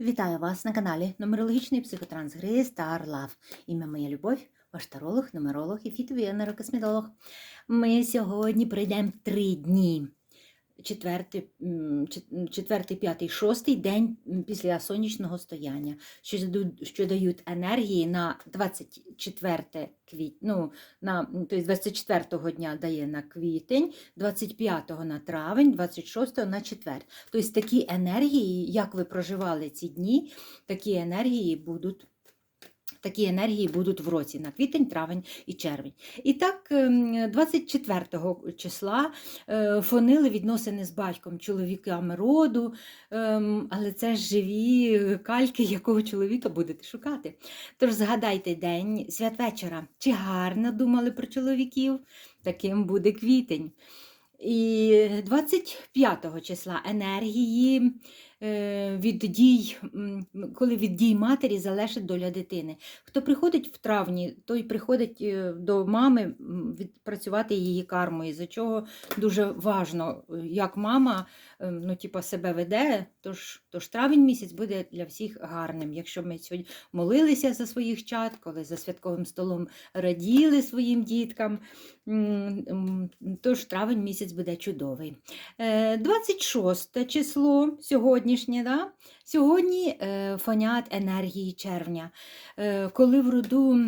Вітаю вас на каналі Нумерологічний психотранс гри Star Love. Ім'я моя любов, ваш таролог, нумеролог і фітовий нейрокосметолог. Ми сьогодні пройдемо три дні. Четвертий, четвертий, п'ятий, шостий день після сонячного стояння, що, що дають енергії на 24 квітня, ну, на, тобто 24 дня дає на квітень, 25 на травень, 26 на четвер. Тобто такі енергії, як ви проживали ці дні, такі енергії будуть. Такі енергії будуть в році на квітень, травень і червень. І так, ем, 24 числа е, фонили відносини з батьком, чоловіками роду, ем, але це ж живі кальки, якого чоловіка будете шукати. Тож згадайте день святвечора. Чи гарно думали про чоловіків? Таким буде квітень. І 25 числа енергії від дій, коли від дій матері залежить доля дитини. Хто приходить в травні, той приходить е, до мами відпрацювати її карму, із-за чого дуже важно, е, як мама е, ну, типу, себе веде. Тож, тож травень місяць буде для всіх гарним. Якщо ми сьогодні молилися за своїх чат, коли за святковим столом раділи своїм діткам, тож травень місяць буде чудовий. Е, 26 число сьогоднішнє, да? сьогодні е, фонять енергії червня. Е, Коли в роду,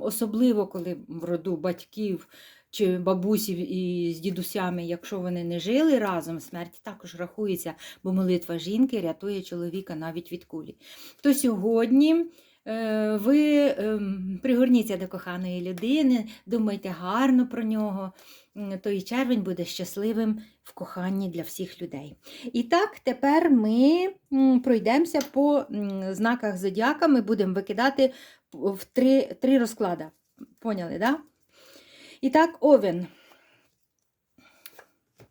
особливо коли в роду батьків чи бабусів і з дідусями, якщо вони не жили разом, смерть також рахується, бо молитва жінки рятує чоловіка навіть від кулі. То сьогодні. Е, Ви ем, пригорніться до коханої людини, думайте гарно про нього, то і червень буде щасливим в коханні для всіх людей. І так, тепер ми пройдемося по знаках зодіака, ми будемо викидати в три, три розклади. Поняли? Да? І так, овен.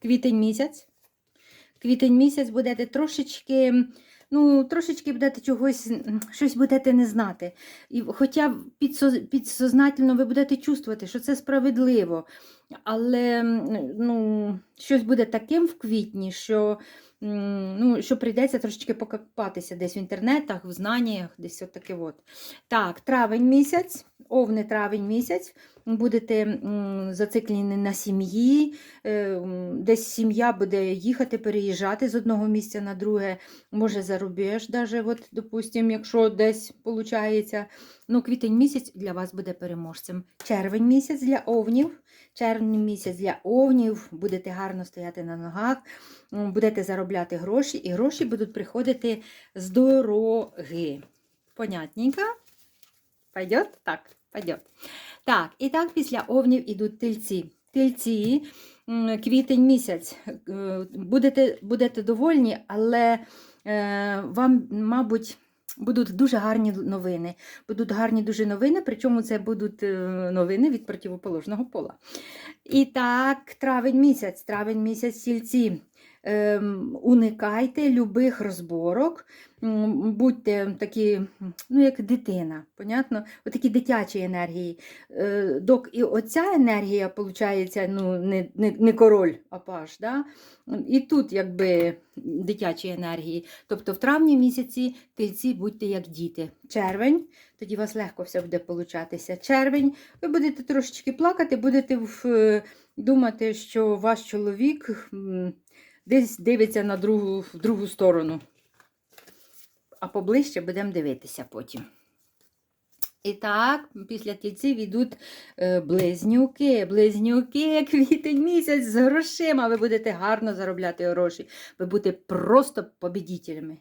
Квітень місяць. Квітень місяць будете трошечки, ну, трошечки будете чогось, щось будете не знати. І, хоча підсознательно ви будете чувствувати, що це справедливо. Але ну, щось буде таким в квітні, що, ну, що прийдеться трошечки покопатися десь в інтернетах, в знаннях, десь от таке от. Так, травень місяць, овни травень місяць. Будете зациклені на сім'ї, е, десь сім'я буде їхати, переїжджати з одного місця на друге, може за рубеж, даже, от, допустим, якщо десь виходить. Ну, квітень місяць для вас буде переможцем. Червень місяць для овнів. Червень місяць для овнів, будете гарно стояти на ногах, будете заробляти гроші, і гроші будуть приходити з дороги. Понятненько? Пойдет? Так, пойдет. Так, і так після овнів ідуть тельці. Тельці, квітень місяць. Е, Будете, будете довольні, але е, вам, мабуть, будуть дуже гарні новини. Будуть гарні дуже новини, причому це будуть е, новини від противоположного пола. І так, травень місяць, травень місяць сільці. Ем, уникайте любих розборок, будьте такі, ну, як дитина, понятно? Отакі дитячі енергії. Е, Док і оця енергія, виходить, ну, не, не, не король, а паш. Да? І тут якби дитячі енергії. Тобто в травні місяці тельці будьте як діти. Червень, тоді у вас легко все буде получатися. Червень, ви будете трошечки плакати, будете в, думати, що ваш чоловік десь дивиться на другу, в другу сторону. А поближче будемо дивитися потім. І так, після тільців йдуть е, близнюки, близнюки, квітень місяць з грошима. Ви будете гарно заробляти гроші. Ви будете просто побідітелями.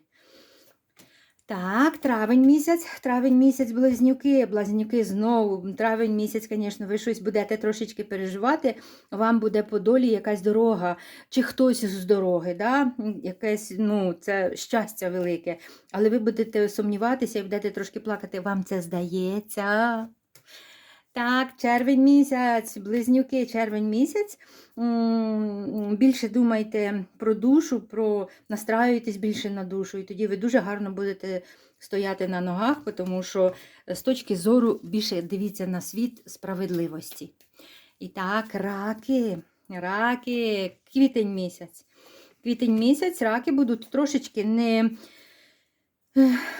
Так, травень місяць, травень місяць, близнюки, близнюки знову. Травень місяць, звісно, ви щось будете трошечки переживати, вам буде по долі якась дорога, чи хтось з дороги, да? якесь, ну, це щастя велике. Але ви будете сумніватися і будете трошки плакати, вам це здається. Так, червень місяць, близнюки, червень місяць. Більше думайте про душу, про настраюйтесь більше на душу, і тоді ви дуже гарно будете стояти на ногах, тому що з точки зору більше дивіться на світ справедливості. І так, раки, раки, квітень місяць. Квітень місяць, раки будуть трошечки не.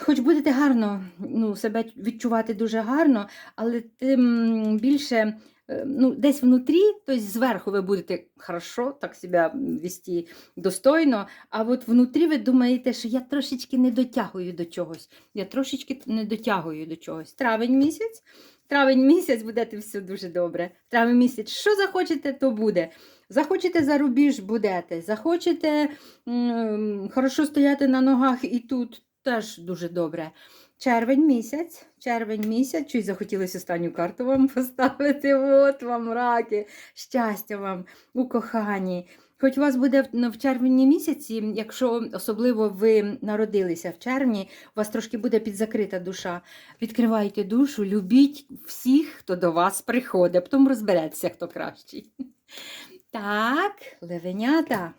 Хоч будете гарно ну, себе відчувати дуже гарно, але тим більше е, ну, десь внутрі, тобто зверху ви будете хорошо так себе вести достойно, а от внутрі ви думаєте, що я трошечки не дотягую до чогось. Я трошечки не дотягую до чогось. Травень місяць. Травень місяць будете все дуже добре. Травень місяць, що захочете, то буде. Захочете за рубіж будете. Захочете м, хорошо стояти на ногах і тут теж дуже добре. Червень місяць, червень місяць, чуть захотілося останню карту вам поставити. От вам раки, щастя вам у коханні. Хоч у вас буде ну, в червні місяці, якщо особливо ви народилися в червні, у вас трошки буде підзакрита душа. Відкривайте душу, любіть всіх, хто до вас приходить, потім розбереться, хто кращий. Так, левенята.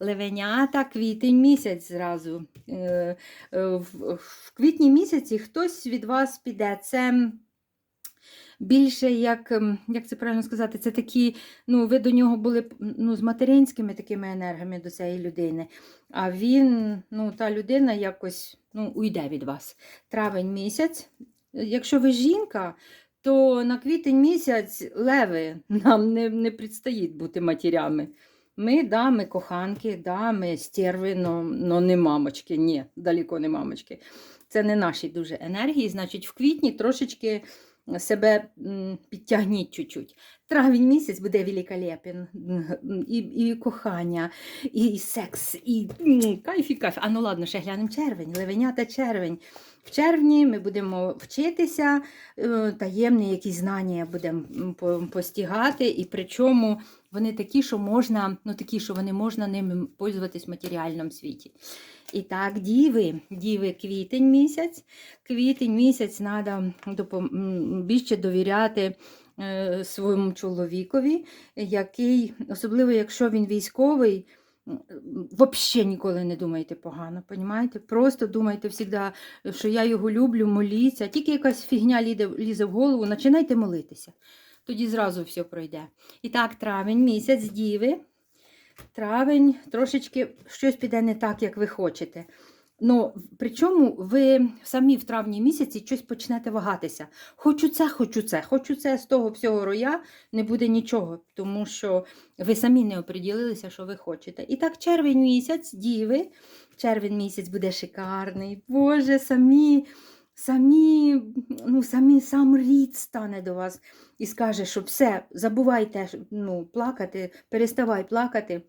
Левенята, квітень місяць зразу. Е, е, В, квітні місяці хтось від вас піде. Це більше як, як це правильно сказати, це такі, ну, ви до нього були ну, з материнськими такими енергами до цієї людини. А він, ну, та людина якось ну, уйде від вас. Травень місяць. Якщо ви жінка, то на квітень місяць леви нам не, не предстоїть бути матерями. Ми, да, ми коханки, да, ми стерви, но, но не мамочки. Ні, далеко не мамочки. Це не наші дуже енергії. Значить, в квітні трошечки себе підтягніть чуть-чуть. Травень місяць буде великолепен. І, і кохання, і секс, і кайф, і кайф. А ну ладно, ще глянемо червень, левенята червень. В червні ми будемо вчитися, е, таємні якісь знання будемо постігати, і причому вони такі, що можна, ну такі, що вони можна ними пользуватись в матеріальному світі. І так, діви, діви, квітень місяць. Квітень місяць треба більше довіряти е, своєму чоловікові, який, особливо якщо він військовий, взагалі ніколи не думайте погано, понімаєте? Просто думайте завжди, що я його люблю, моліться. Тільки якась фігня лізе, в голову, починайте молитися. Тоді зразу все пройде. І так, травень місяць діви. Травень трошечки щось піде не так, як ви хочете. Ну, причому ви самі в травні місяці щось почнете вагатися. Хочу це, хочу це, хочу це з того всього роя не буде нічого, тому що ви самі не оприділилися, що ви хочете. І так, червень місяць, діви, червень місяць буде шикарний. Боже, самі, самі, ну, самі сам рід стане до вас і скаже, що все, забувайте ну, плакати, переставай плакати.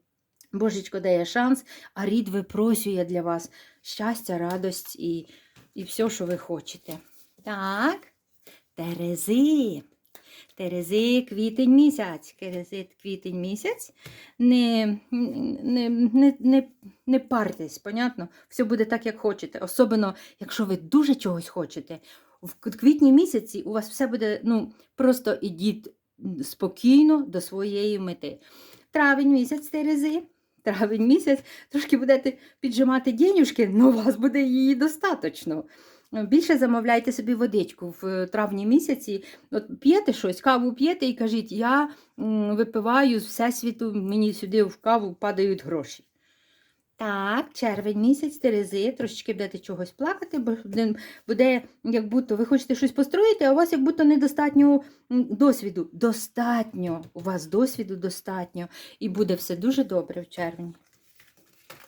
Божечко дає шанс, а рід випросює для вас щастя, радость і, і все, що ви хочете. Так, Терези. Терези квітень місяць. Терези квітень місяць. Не, не, не, не, не партесь, понятно? Все буде так, як хочете. Особливо, якщо ви дуже чогось хочете. В квітні місяці у вас все буде, ну, просто ідіть спокійно до своєї мети. Травень місяць Терези. Травень місяць трошки будете піджимати денюжки, але у вас буде її достатньо. Більше замовляйте собі водичку в травні місяці. От п'єте щось, каву п'єте і кажіть, я випиваю з всесвіту, мені сюди в каву падають гроші. Так, червень місяць, Терези, трошечки будете чогось плакати, бо буде, буде як будто ви хочете щось построїти, а у вас як будто недостатньо досвіду. Достатньо. У вас досвіду достатньо. І буде все дуже добре в червні.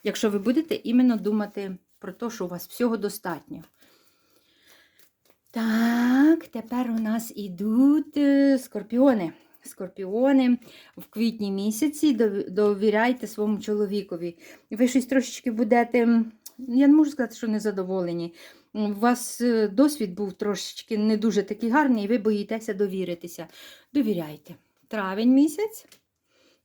Якщо ви будете іменно думати про те, що у вас всього достатньо. Так, тепер у нас ідуть е, скорпіони. Скорпіони в квітні місяці довіряйте своєму чоловікові. Ви щось трошечки будете, я не можу сказати, що незадоволені. У вас е, досвід був трошечки не дуже такий гарний, і ви боїтеся довіритися. Довіряйте. Травень місяць.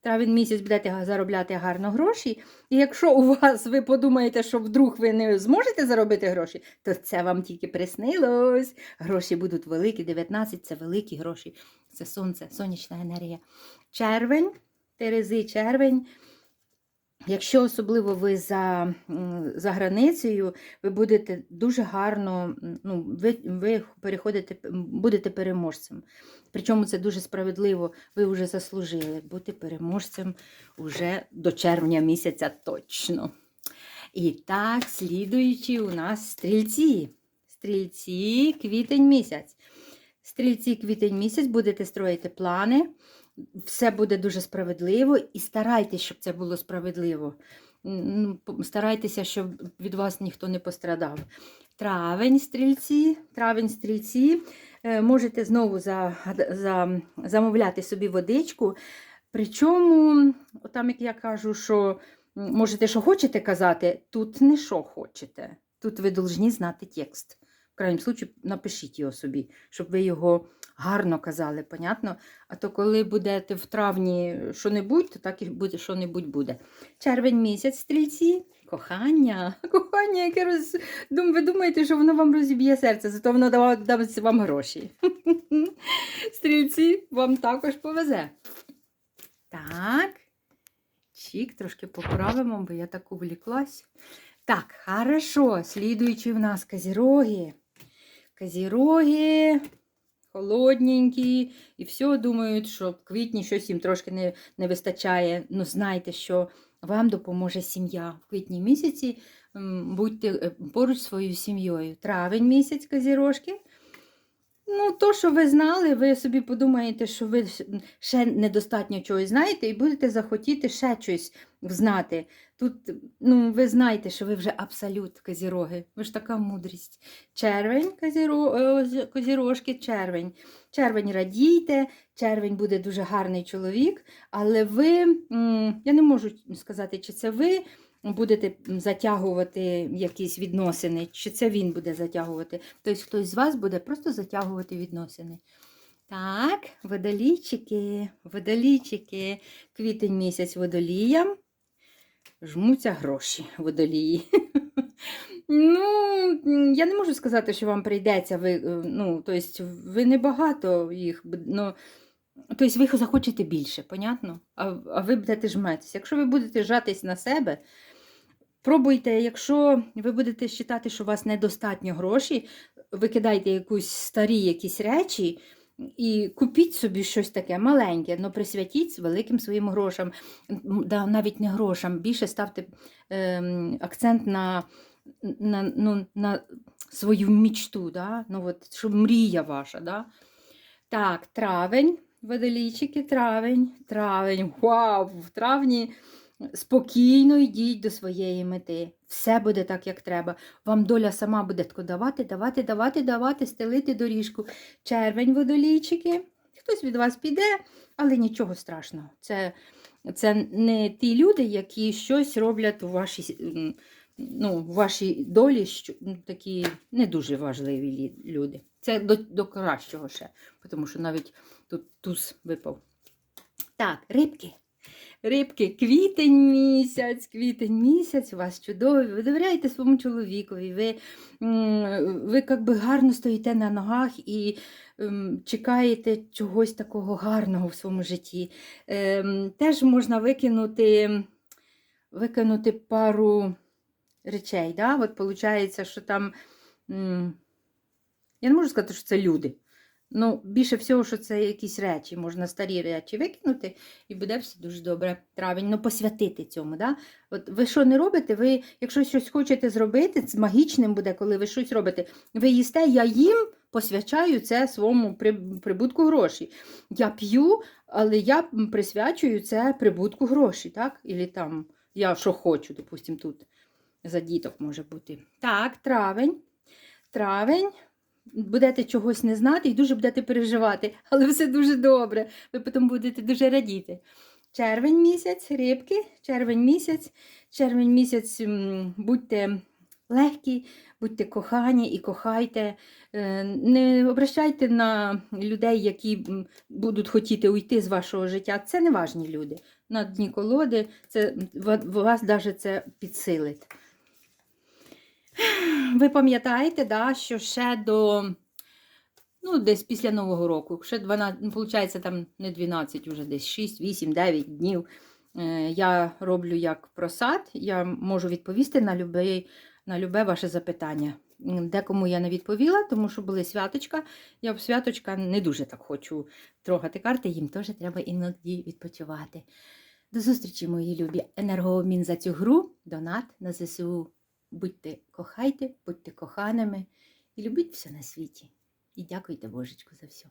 Травень місяць будете заробляти гарно гроші. І якщо у вас ви подумаєте, що вдруг ви не зможете заробити гроші, то це вам тільки приснилось. Гроші будуть великі, 19 це великі гроші. Це сонце, сонячна енергія. Червень, Терези, червень. Якщо особливо ви за, за границею, ви будете дуже гарно, ну, ви, ви переходите, будете переможцем. Причому це дуже справедливо, ви вже заслужили бути переможцем уже до червня місяця точно. І так, слідуючи у нас стрільці. стрільці, квітень місяць. Стрільці, квітень місяць, будете строїти плани. Все буде дуже справедливо і старайтеся, щоб це було справедливо. Ну, Старайтеся, щоб від вас ніхто не пострадав. Травень стрільці, травень стрільці. Е, Можете знову за, за, замовляти собі водичку. Причому, там, як я кажу, що можете, що хочете казати, тут не що хочете. Тут ви повинні знати текст. В крайньому случаю, напишіть його собі, щоб ви його гарно казали, понятно? А то коли будете в травні що-небудь, то так і буде, що-небудь буде. Червень місяць, стрільці, кохання, кохання, яке роз... Ви думаєте, що воно вам розіб'є серце, зато воно дасть вам гроші. Стрільці, вам також повезе. Так. Чик, трошки поправимо, бо я так увліклась. Так, хорошо. Слідуючи в нас козіроги. Козіроги холодненькі, і все думають, що в квітні щось їм трошки не, не вистачає. Ну, знайте, що вам допоможе сім'я. В квітні місяці будьте е, поруч своєю сім'єю. Травень місяць козірожки. Ну, то, що ви знали, ви собі подумаєте, що ви ще недостатньо чогось знаєте, і будете захотіти ще щось знати. Тут, ну, ви знаєте, що ви вже абсолют козіроги. Ви ж така мудрість. Червень, козіро, козірожки, червень. Червень радійте, червень буде дуже гарний чоловік, але ви, я не можу сказати, чи це ви будете затягувати якісь відносини, чи це він буде затягувати. Тобто хтось з вас буде просто затягувати відносини. Так, водолійчики, водолійчики, квітень місяць водоліям. Жмуться гроші водолії. Ну, я не можу сказати, що вам прийдеться. Ви, е, ну, тобто, ви не багато їх, ну, тобто ви захочете більше, понятно? А, а ви будете жметися. Якщо ви будете жатись на себе, пробуйте, якщо ви будете вважати, що у вас недостатньо грошей, викидайте якусь старі якісь речі і купіть собі щось таке маленьке, але присвятіть великим своїм грошам, навіть не грошам, більше ставте ем, акцент на, на, ну, на свою мічту, да? ну, от, щоб мрія ваша. Да? Так, травень, водолійчики, травень, травень. Вау! В травні спокійно йдіть до своєї мети. Все буде так, як треба. Вам доля сама буде тако давати, давати, давати, давати, стелити доріжку. Червень, водолійчики. Хтось від вас піде, але нічого страшного. Це, це не ті люди, які щось роблять у вашій, ну, у вашій долі, що, ну, такі не дуже важливі люди. Це до, до кращого ще, тому що навіть тут туз випав. Так, рибки. Рибки, квітень місяць, квітень місяць, у вас чудовий. Ви довіряєте своєму чоловікові, ви, ви як би гарно стоїте на ногах і ем, чекаєте чогось такого гарного в своєму житті. Ем, Теж можна викинути, викинути пару речей. Да? От виходить, що там. м, Я не можу сказати, що це люди. Ну, більше всього, що це якісь речі, можна старі речі викинути, і буде все дуже добре. Травень, ну посвятити цьому. Да? От ви що не робите? Ви, якщо щось хочете зробити, це магічним буде, коли ви щось робите. Ви їсте, я їм посвячаю це своєму прибутку грошей. Я п'ю, але я присвячую це прибутку грошей, так? Ілі там я що хочу, допустим, тут за діток може бути. Так, травень. Травень. Будете чогось не знати і дуже будете переживати, але все дуже добре. Ви потім будете дуже радіти. Червень місяць, рибки, червень місяць, червень місяць, будьте легкі, будьте кохані і кохайте. Е, Не обращайте на людей, які будуть хотіти уйти з вашого життя. Це не важні люди. На дні колоди це, вас навіть це підсилить. Ви пам'ятаєте, да, що ще до, ну, десь після Нового року, ще 12, ну, виходить, там не 12, вже десь 6, 8, 9 днів. е, Я роблю як просад, я можу відповісти на любе, на любе ваше запитання. Декому я не відповіла, тому що були святочка. Я в святочка не дуже так хочу трогати карти, їм теж треба іноді відпочивати. До зустрічі, мої любі. Енергообмін за цю гру, донат на ЗСУ. Будьте кохайте, будьте коханими І любіть все на світі. І дякуйте Божечку за все.